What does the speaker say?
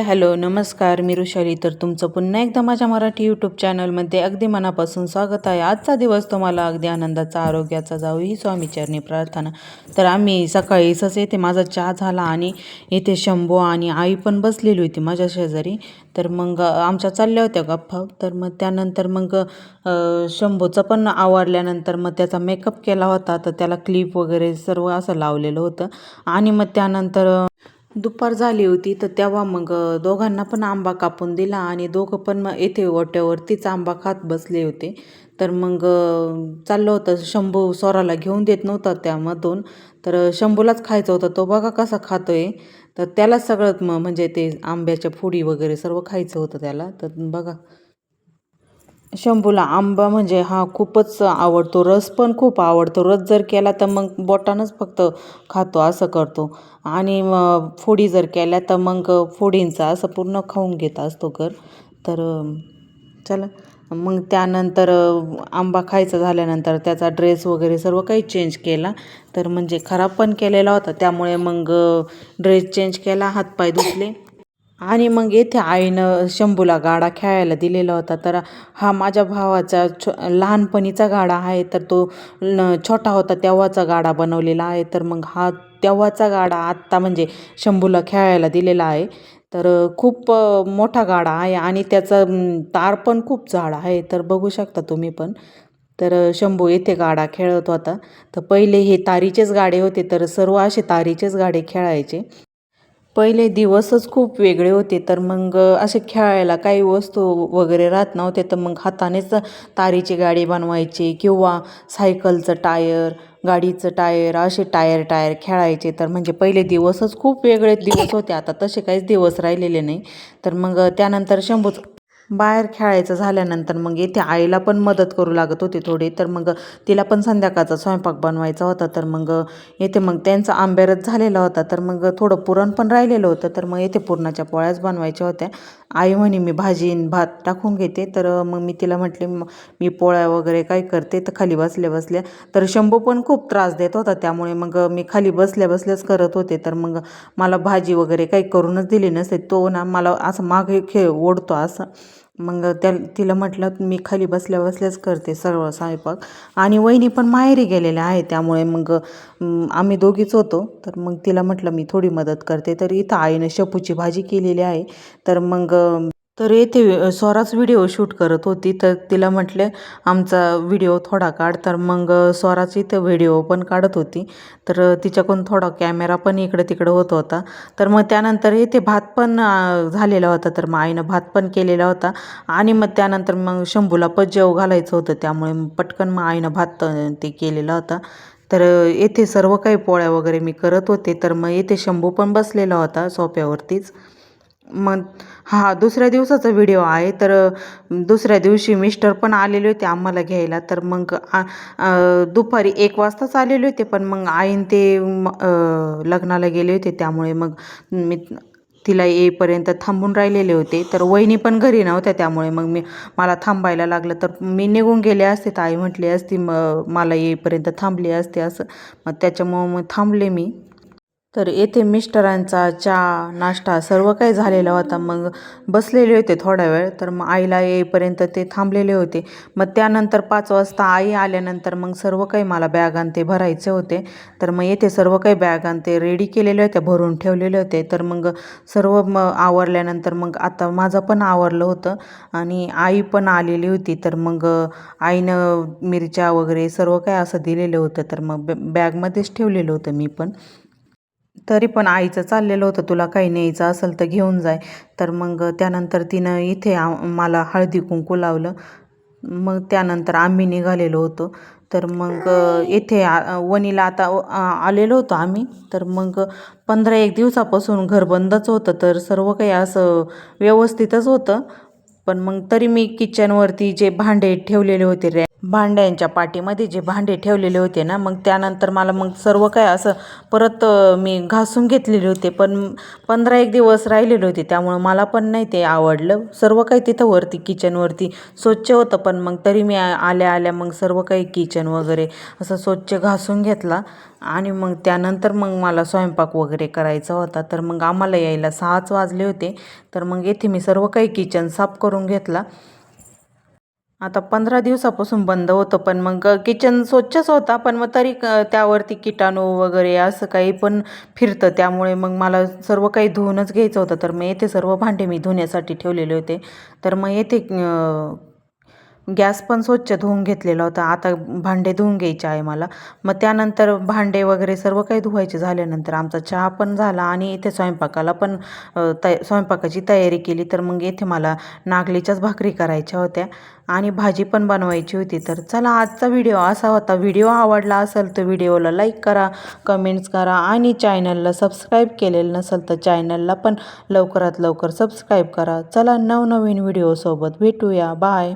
Hi hello नमस्कार मी ऋषाली तर तुमचं पुन्हा एकदा माझ्या मराठी यूट्यूब चॅनलमध्ये अगदी मनापासून स्वागत आहे. आजचा दिवस तुम्हाला अगदी आनंदाचा आरोग्याचा जाऊ ही स्वामीचरणी प्रार्थना. तर आम्ही सकाळी असंच येते. माझा चहा झाला आणि येथे शंभू आणि आई पण बसलेली होती माझ्या शेजारी. तर मग आमच्या चालल्या होत्या गप्पा. तर मग त्यानंतर मग शंभोचं शंभूचं पण आवरल्यानंतर मग त्याचा मेकअप केला होता. तर त्याला क्लिप वगैरे सर्व असं लावलेलं होतं. आणि मग त्यानंतर दुपार झाली होती तर तेव्हा मग दोघांना पण आंबा कापून दिला आणि दोघं पण मग येथे ओट्यावरतीच आंबा खात बसले होते. तर मग चाललं होतं. शंभू स्वराला घेऊन देत नव्हता त्यामधून. तर शंभूलाच खायचं होतं. तो बघा कसा खातोय. तर त्यालाच सगळं म म्हणजे ते आंब्याच्या फोडी वगैरे सर्व खायचं होतं त्याला. तर बघा शंभूला आंबा म्हणजे हा खूपच आवडतो रस पण खूप आवडतो. रस जर केला तर मग बोटानंच फक्त खातो असं करतो. आणि मग फोडी जर केल्या तर मग फोडींचा असं पूर्ण खाऊन घेत असतो कर तर चला. मग त्यानंतर आंबा खायचा झाल्यानंतर त्याचा ड्रेस वगैरे सर्व काही चेंज केला. तर म्हणजे खराब पण केलेला होता त्यामुळे मग ड्रेस चेंज केला हातपाय धुतले. आणि मग येथे आईनं शंभूला गाडा खेळायला दिलेला होता. तर हा माझ्या भावाचा छो लहानपणीचा गाडा आहे तर तो न छोटा होता तेव्हाचा गाडा बनवलेला आहे. तर मग हा तेव्हाचा गाडा आत्ता म्हणजे शंभूला खेळायला दिलेला आहे. तर खूप मोठा गाडा आहे आणि त्याचा तार पण खूप जाड आहे. तर बघू शकता तुम्ही पण. तर शंभू येथे गाडा खेळत होता. तर पहिले हे तारीचेच गाडे होते तर सर्व असे तारीचेच गाडे खेळायचे. पहिले दिवसच खूप वेगळे होते तर मग असे खेळायला काही वस्तू वगैरे राहत नव्हते तर मग हातानेच तारीची गाडी बनवायची किंवा सायकलचं टायर गाडीचं टायर असे टायर टायर खेळायचे. तर म्हणजे पहिले दिवसच खूप वेगळे दिवस होते आता तसे काहीच दिवस राहिलेले नाही. तर मग त्यानंतर शंभूच बाहेर खेळायचं झाल्यानंतर मग येथे आईला पण मदत करू लागत होती थोडी. तर मग तिला पण संध्याकाळचा स्वयंपाक बनवायचा होता. तर मग येथे मग त्यांचा आंबेरच झालेला होता. तर मग थोडं पुरण पण राहिलेलं होतं. तर मग येथे पुरणाच्या पोळ्याच बनवायच्या होत्या. आई म्हणे मी भाजी भात टाकून घेते. तर मग मी तिला म्हटले मी पोळ्या वगैरे काय करते. तर खाली बसल्या बसल्या तर शंभू पण खूप त्रास देत होता. त्यामुळे मग मी खाली बसल्या बसल्याच करत होते. तर मग मला भाजी वगैरे काही करूनच दिली नसते. तो ना मला असं मागे खेळ ओढतो असं. मग त्या तिला म्हटलं मी खाली बसल्या बसल्याच करते सर्व स्वयंपाक. आणि वहिनी पण माहेरी गेलेल्या आहे त्यामुळे मग आम्ही दोघीच होतो. तर मग तिला म्हटलं मी थोडी मदत करते. तर इथं आईनं शेपूची भाजी केलेली आहे. तर मग तर येथे स्वराच व्हिडिओ शूट करत होती. तर तिला म्हटले आमचा व्हिडिओ थोडा काढ. तर मग स्वराच इथे व्हिडिओ पण काढत होती. तर तिच्याकडून थोडा कॅमेरा पण इकडं तिकडं होत होता. तर मग त्यानंतर इथे भात पण झालेला होता. तर मग आईनं भात पण केलेला होता. आणि मग त्यानंतर मग शंभूला पण जेव घालायचं होतं. त्यामुळे पटकन मग आईनं भात ते केलेला होता. तर येथे सर्व काही पोळ्या वगैरे मी करत होते. तर मग येथे शंभू पण बसलेला होता सोप्यावरतीच मग हा दुसऱ्या दिवसाचा व्हिडिओ आहे. तर दुसऱ्या दिवशी मिस्टर पण आलेले होते आम्हाला घ्यायला. तर मग आ- दुपारी एक वाजताच आलेले होते. पण मग आईन ते लग्नाला गेले होते. त्यामुळे मग मी तिला येईपर्यंत थांबून राहिलेले होते. तर वहिनी पण घरी नव्हत्या. त्यामुळे मग मी मला थांबायला लागलं. तर मी निघून गेले असते. तर आई म्हटली असती म मला येईपर्यंत थांबली असते असं. मग त्याच्यामुळं मग थांबले मी. तर येथे मिस्टरांचा चहा नाश्ता सर्व काही झालेला होता. मग बसलेले होते थोडा वेळ. तर मग आईला येईपर्यंत ते थांबलेले होते. मग त्यानंतर पाच वाजता आई आल्यानंतर मग सर्व काही मला बॅग आणि ते भरायचे होते. तर मग येथे सर्व काही बॅग आणि ते रेडी केलेले होते भरून ठेवलेले होते. तर मग सर्व मग आवरल्यानंतर मग आता माझं पण आवरलं होतं आणि आई पण आलेली होती. तर मग आईनं मिरच्या वगैरे सर्व काही असं दिलेलं होतं. तर मग बॅगमध्येच ठेवलेलं होतं मी पण. तरी पण आईचं चाललेलं होतं तुला काही न्यायचं असेल तर घेऊन जाय. तर मग त्यानंतर तिनं इथे आ मला हळदी कुंकू लावलं. मग त्यानंतर आम्ही निघालेलो होतो. तर मग येथे आ- वणीला आता आलेलो होतो आम्ही. तर मग पंधरा एक दिवसापासून घर बंदच होतं तर सर्व काही असं व्यवस्थितच होतं. पण मग तरी मी किचनवरती जे भांडे ठेवलेले होते रॅ भांड्यांच्या पाटीमध्ये जे भांडे ठेवलेले होते ना मग त्यानंतर मला मग सर्व काय असं परत मी घासून घेतलेले होते. पण पंधरा एक दिवस राहिलेले होते त्यामुळं मला पण नाही ते आवडलं. सर्व काही तिथं वरती किचनवरती स्वच्छ होतं पण मग तरी मी आल्या आल्या मग सर्व काही किचन वगैरे असं स्वच्छ घासून घेतला. आणि मग त्यानंतर मग मला स्वयंपाक वगैरे करायचा होता. तर मग आम्हाला यायला सहाच वाजले होते. तर मग येथे मी सर्व काही किचन साफ करून घेतला. आता पंधरा दिवसापासून बंद होतं पण मग किचन स्वच्छच होता पण मग तरी त्यावरती किटाणू वगैरे असं काही पण फिरतं. त्यामुळे मग मला सर्व काही धुवूनच घ्यायचं होतं. तर मग येथे सर्व भांडे मी धुण्यासाठी ठेवलेले होते. तर मग येथे गॅस पण स्वच्छ धुवून घेतलेला होता. आता भांडे धुवून घ्यायचे आहे मला. मग त्यानंतर भांडे वगैरे सर्व काही धुवायचे झाल्यानंतर आमचा चहा पण झाला आणि इथे स्वयंपाकाला पण तय स्वयंपाकाची तयारी केली. तर मग येथे मला नागलीच्याच भाकरी करायच्या होत्या आणि भाजी पण बनवायची होती. तर चला आजचा व्हिडिओ असा होता. व्हिडिओ आवडला असेल तर व्हिडिओला लाईक करा कमेंट्स करा आणि चॅनलला सबस्क्राईब केलेलं नसेल तर चॅनलला पण लवकरात लवकर सबस्क्राईब करा. चला नवनवीन व्हिडिओसोबत भेटूया. बाय.